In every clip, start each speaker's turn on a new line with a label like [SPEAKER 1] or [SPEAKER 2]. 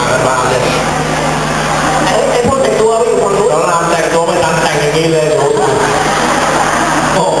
[SPEAKER 1] าบ้านเลย
[SPEAKER 2] ไอ้ไอ้พวกแต่งตัวไม่ควรรู้
[SPEAKER 1] นเราลามแต่งตัวไม่ทันแต่งอย่างนี้เลยโอ้โห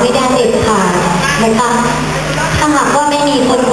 [SPEAKER 3] ไม่ได้เด็ดขาดนะคะถ้าหากว่าไม่มีคนค